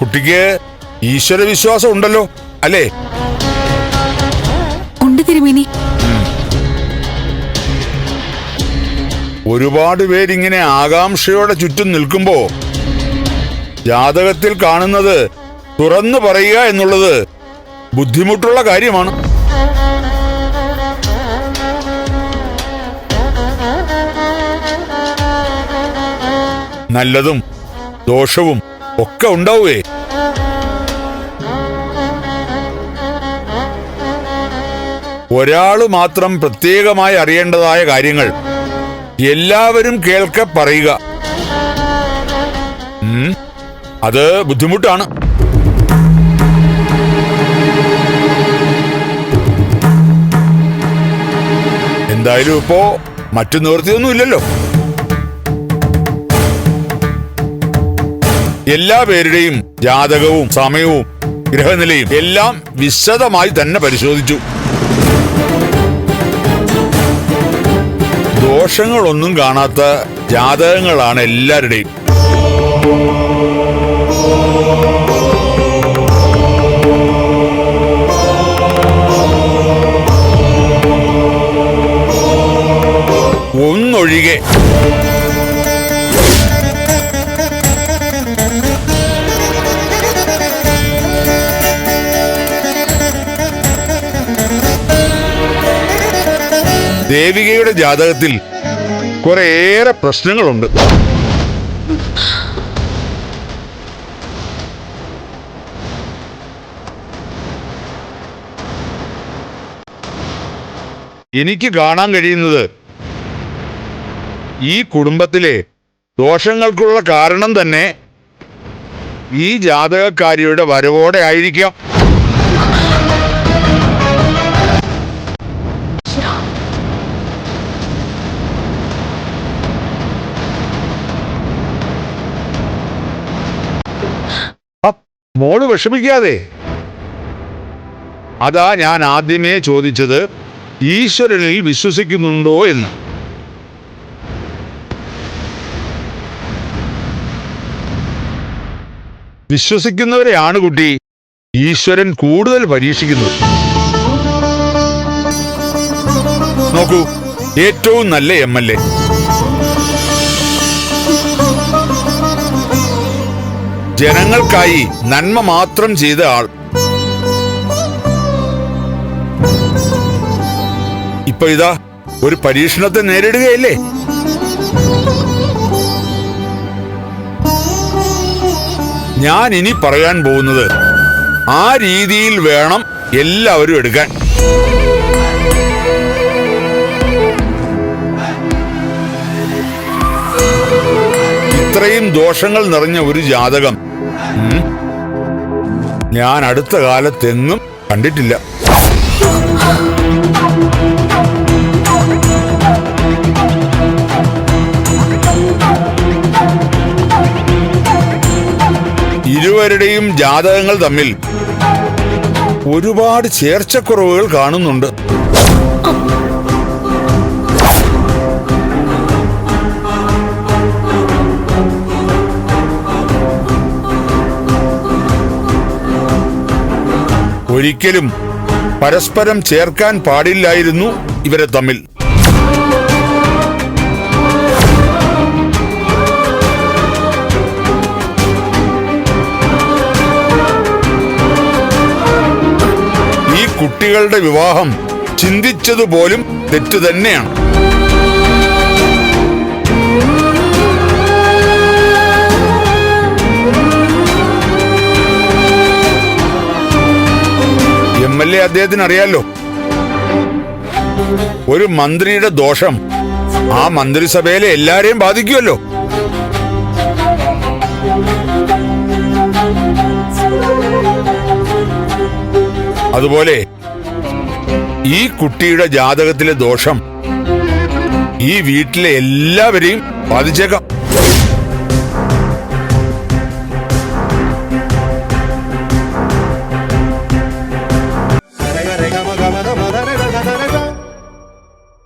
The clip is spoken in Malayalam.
കുട്ടിക്ക് ഈശ്വര വിശ്വാസം ഉണ്ടല്ലോ അല്ലേ? ഉണ്ട് തിരുമേനി ഒരുപാട് പേരിങ്ങനെ ആകാംക്ഷയോടെ ചുറ്റും നിൽക്കുമ്പോ ജാതകത്തിൽ കാണുന്നത് തുറന്നു പറയുക എന്നുള്ളത് ബുദ്ധിമുട്ടുള്ള കാര്യമാണ്. നല്ലതും ദോഷവും ഒക്കെ ഉണ്ടാവുകേ ഒരാൾ മാത്രം പ്രത്യേകമായി അറിയേണ്ടതായ കാര്യങ്ങൾ എല്ലാവരും കേൾക്ക പറയുക. അത് ബുദ്ധിമുട്ടാണ്. എന്തായാലും ഇപ്പോ മറ്റു നിവൃത്തിയൊന്നും ഇല്ലല്ലോ. എല്ലാ പേരുടെയും ജാതകവും സമയവും ഗ്രഹനിലയും എല്ലാം വിശദമായി തന്നെ പരിശോധിച്ചു. ദോഷങ്ങളൊന്നും കാണാത്ത ജാതകങ്ങളാണ് എല്ലാവരുടെയും. ഒന്നൊഴികെ ദേവികയുടെ ജാതകത്തിൽ കുറേയേറെ പ്രശ്നങ്ങളുണ്ട്. എനിക്ക് കാണാൻ കഴിയുന്നത് ഈ കുടുംബത്തിലെ ദോഷങ്ങൾക്കുള്ള കാരണം തന്നെ ഈ ജാതകക്കാരിയുടെ വരവോടെ ആയിരിക്കാം. മോൾ വിഷമിക്കാതെ. അതാ ഞാൻ ആദ്യമേ ചോദിച്ചത് ഈശ്വരനിൽ വിശ്വസിക്കുന്നുണ്ടോ എന്ന്. വിശ്വസിക്കുന്നവരെയാണ് കുട്ടി ഈശ്വരൻ കൂടുതൽ പരീക്ഷിക്കുന്നത്. നോക്കൂ ഏറ്റവും നല്ല എം എൽ എ. ജനങ്ങൾക്കായി നന്മ മാത്രം ചെയ്ത ആൾ. ഇപ്പൊ ഇതാ ഒരു പരീക്ഷണത്തെ നേരിടുകയല്ലേ? ഞാൻ ഇനി പറയാൻ പോകുന്നത് ആ രീതിയിൽ വേണം എല്ലാവരും എടുക്കാൻ. ഇത്രയും ദോഷങ്ങൾ നിറഞ്ഞ ഒരു ജാതകം. ഞാൻ അടുത്ത കാലത്തെങ്ങും കണ്ടിട്ടില്ല. ഇരുവരുടെയും ജാതകങ്ങൾ തമ്മിൽ ഒരുപാട് ചേർച്ചക്കുറവുകൾ കാണുന്നുണ്ട്. ഒരിക്കലും പരസ്പരം ചേർക്കാൻ പാടില്ലായിരുന്നു ഇവരെ തമ്മിൽ. ഈ കുട്ടികളുടെ വിവാഹം ചിന്തിച്ചതുപോലും തെറ്റു തന്നെയാണ്. എൽ അദ്ദേഹത്തിന് അറിയാലോ ഒരു മന്ത്രിയുടെ ദോഷം ആ മന്ത്രിസഭയിലെ എല്ലാരെയും ബാധിക്കുമല്ലോ അതുപോലെ ഈ കുട്ടിയുടെ ജാതകത്തിലെ ദോഷം ഈ വീട്ടിലെ എല്ലാവരെയും ബാധിച്ചേക്കാം.